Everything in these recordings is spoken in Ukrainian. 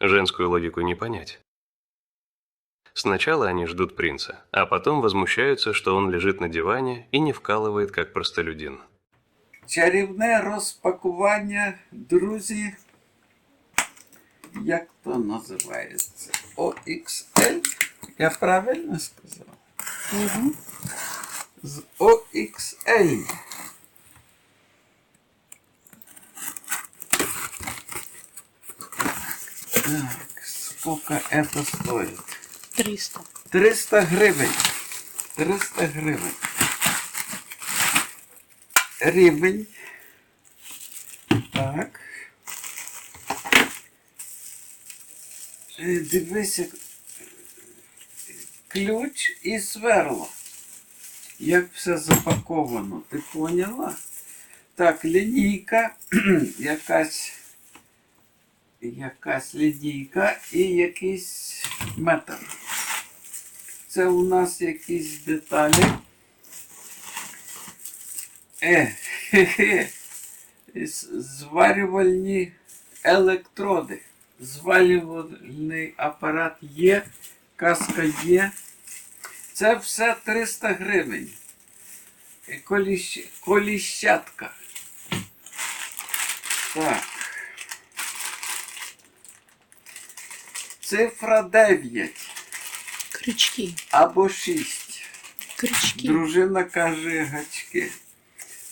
Женскую логику не понять. Сначала они ждут принца, а потом возмущаются, что он лежит на диване и не вкалывает, как простолюдин. Чарівне розпакування, друзі. Як то називається? OXL? Я правильно сказав? Угу. З OXL. Сколько это стоит? 300. 300 гривень. 300 гривень. Рівень. Так. Е, Дивися. Ключ і сверло. Як все запаковано, ти поняла? Так, лінійка, якась, якась лінійка і якийсь метр. Це у нас якісь деталі. Е, хе-хе. Зварювальні електроди. Зварювальний апарат є, каска є. Це все 300 гривень. Коліщ... коліщатка. Так. Цифра 9 Крючки. або 6. Крючки. Дружина каже гачки.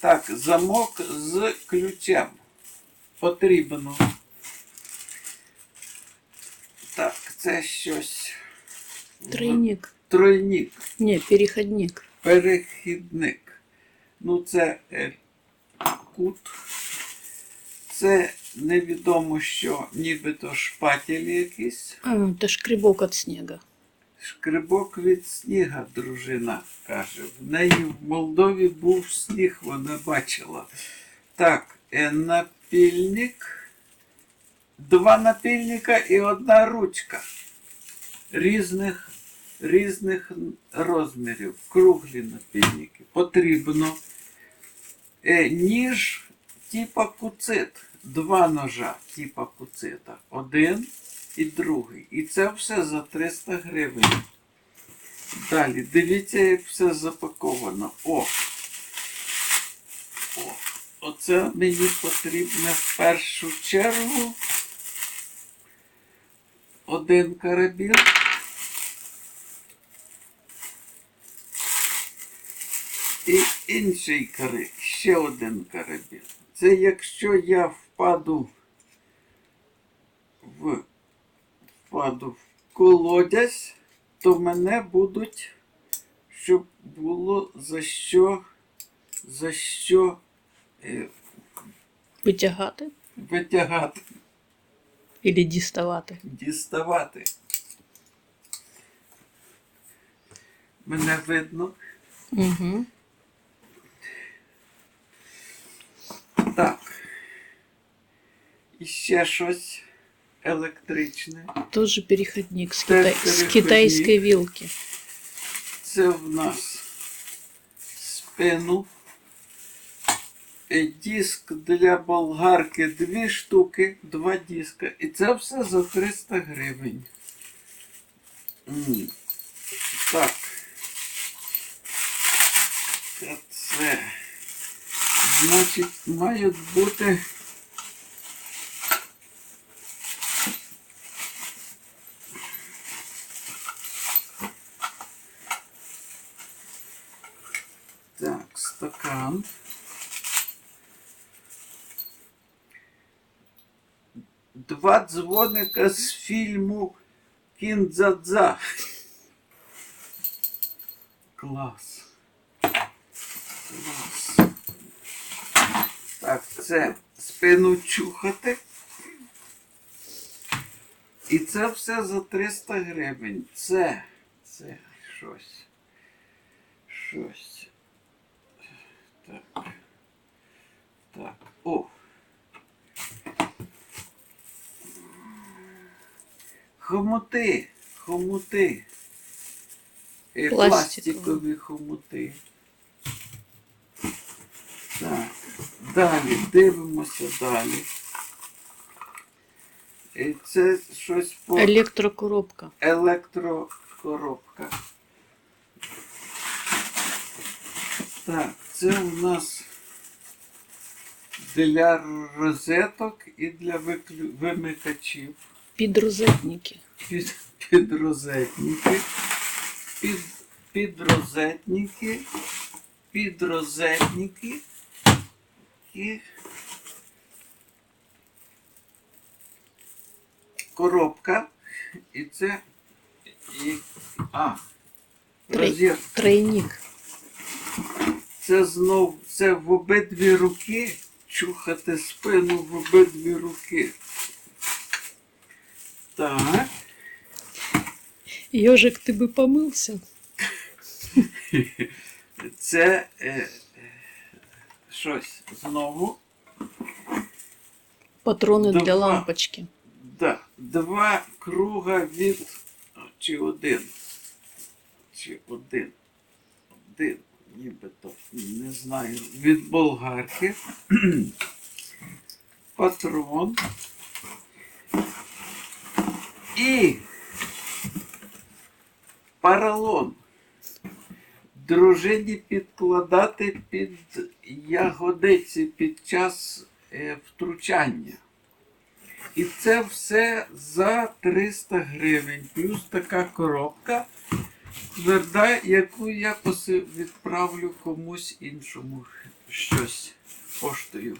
Так, замок з ключем. Потрібно. Так, це щось. Тройник. Тройник. Не, переходник. Перехідник. Ну, це е, кут. Це невідомо що, нібито шпатель якийсь. А, это шкребок от снега. Шкребок від сніга, дружина каже. В неї в Молдові був сніг, вона бачила. Так, е, напільник. Два напільника і одна ручка. Різних, різних розмірів. Круглі напільники. Потрібно. Е, ніж типа куцит. Два ножа типа куцита. Один і другий. І це все за 300 гривень. Далі, дивіться, як все запаковано. О! О! Оце мені потрібно в першу чергу один карабін. І інший карабін, ще один карабін. Це якщо я впаду в впаду в колодязь, то мене будуть, щоб було за що, за що е, Витягати витягати, или діставати. діставати. Мене видно. Угу. Так. І ще щось електричне. Тоже переходник с, Теж китай... с переходник. китайской. Це в нас спину. Диск для болгарки дві штуки, два диска. І це все за 300 гривень. Так. Це. Значить, мають бути. Так, стакан. Два дзвоника з фільму Кіндзадза. Клас. Клас. Так, це спину чухати. І це все за 300 гривень. Це, це щось. Щось. Так. Так. О. Хомути. Хомути. Е, Пластикові. Хомути. Так. Далі. Дивимося далі. е, це щось по Электрокоробка. електрокоробка. Так, це у нас для розеток і для виклю... вимикачів. Підрозетники. Під, підрозетники. Під, підрозетники. Підрозетники. І коробка. І це. І, а. Трей, тройник. Це знов це в обидві руки. Чухати спину в обидві руки. Так. Ежик, ты бы помылся? Це е, е, щось знову. Патроны для Два. лампочки. Да, два круга від. Чи один. Чи один. Один. Нібито. Не знаю. Від болгарки. Патрон. І паралон. Дружині підкладати під ягодиці під час е, втручання. І це все за 300 гривень. Плюс така коробка тверда, яку я відправлю комусь іншому щось поштою.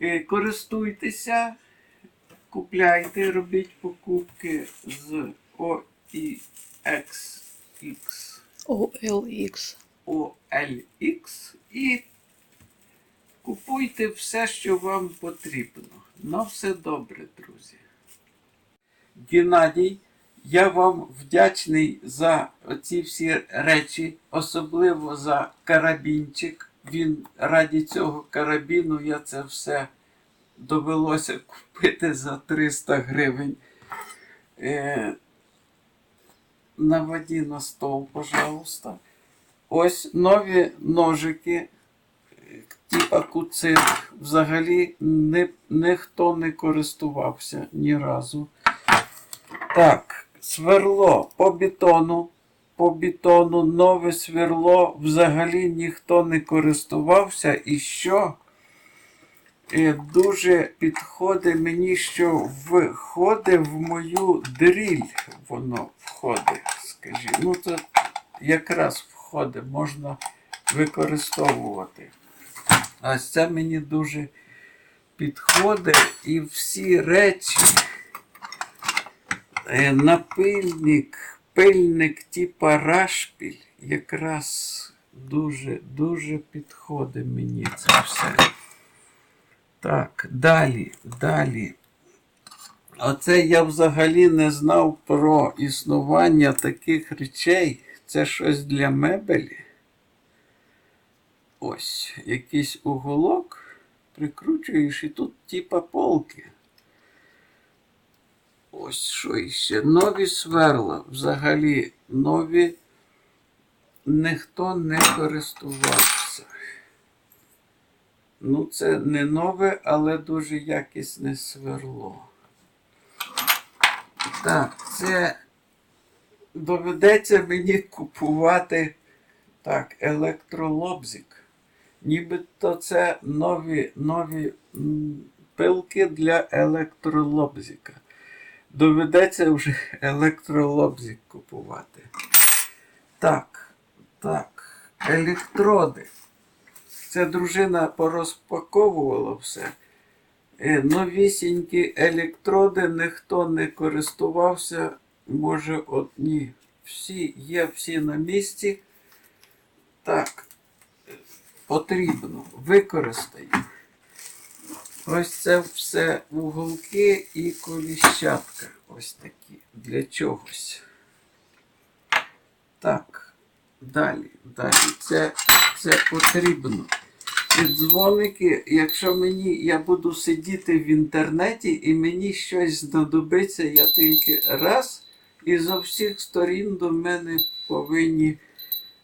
Е, Користуйтеся, купляйте, робіть покупки з OEXX. OLX. OLX і купуйте все, що вам потрібно. На все добре, друзі. Геннадій, я вам вдячний за оці всі речі, особливо за карабінчик. Він раді цього карабіну я це все довелося купити за 300 гривень. Е, наводі на стол, пожалуйста. Ось нові ножики, типа куцин. Взагалі ні, ніхто не користувався ні разу. Так, сверло по бетону. По бетону нове сверло взагалі ніхто не користувався. І що дуже підходить мені, що входить в мою дріль. Воно входить, скажімо. Ну, це якраз входить, можна використовувати. А це мені дуже підходить і всі речі. е, Напильник, пильник типа рашпіль якраз дуже, дуже підходить мені це все. Так, далі, далі. Оце я взагалі не знав про існування таких речей. Це щось для мебелі. Ось, якийсь уголок прикручуєш і тут типа полки. Ось що іще. Нові сверла. Взагалі нові ніхто не користувався. Ну, це не нове, але дуже якісне сверло. Так, це доведеться мені купувати так, електролобзик. Нібито це нові, нові пилки для електролобзика. Доведеться вже електролобзик купувати. Так, так, електроди. Це дружина порозпаковувала все. Е, Новісінькі електроди ніхто не користувався. Може, одні. Всі є всі на місці. Так, потрібно, використаю. Ось це все уголки і коліщатка. Ось такі. Для чогось. Так, далі, далі. Це, це потрібно. І дзвоники, якщо мені я буду сидіти в інтернеті і мені щось знадобиться, я тільки раз, і з всіх сторін до мене повинні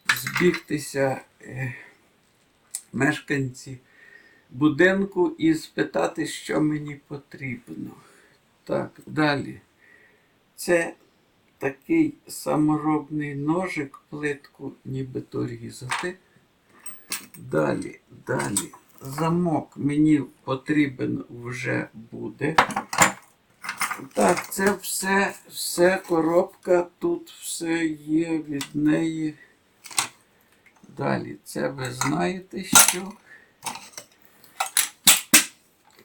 збігтися е, мешканці будинку і спитати, що мені потрібно. Так, далі. Це такий саморобний ножик, плитку нібито різати. Далі, далі. Замок мені потрібен вже буде. Так, це все, все коробка, тут все є від неї. Далі, це ви знаєте що.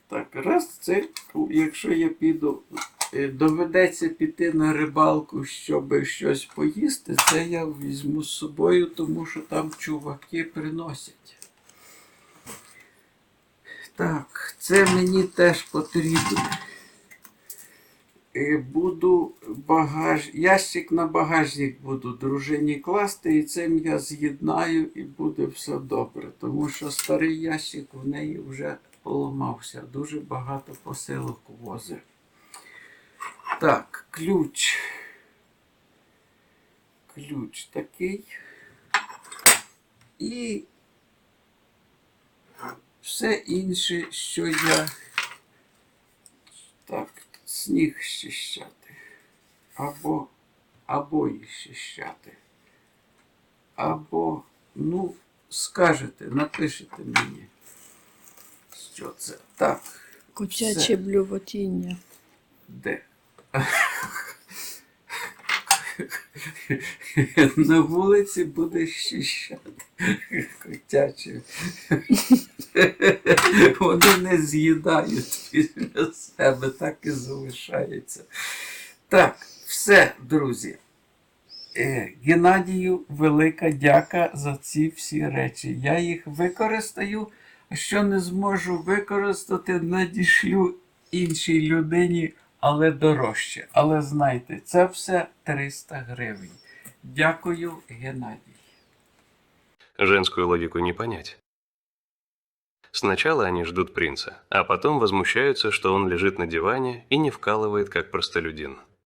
Так, раз це, якщо я піду, доведеться піти на рибалку, щоб щось поїсти, це я візьму з собою, тому що там чуваки приносять. Так, це мені теж потрібно. Е, Буду багаж... ящик на багажник буду дружині класти, і цим я з'єднаю і буде все добре. Тому що старий ящик в неї вже поламався. Дуже багато посилок возить. Так, ключ. Ключ такий. І все інше, що я. Так, сніг щищати. Або обої щищати. Або, ну, скажете, напишете мені, що це. Так, Все. блювотіння. де? На вулиці буде щищати. Котячі. Вони не з'їдають після себе, так і залишається. Так, все, друзі. Е, Геннадію, велика дяка за ці всі речі. Я їх використаю, а що не зможу використати, надішлю іншій людині, але дорожче. Але знайте, це все 300 гривень. Дякую, Геннадій. Женскую логику не понять. Сначала они ждут принца, а потом возмущаются, что он лежит на диване и не вкалывает, как простолюдин.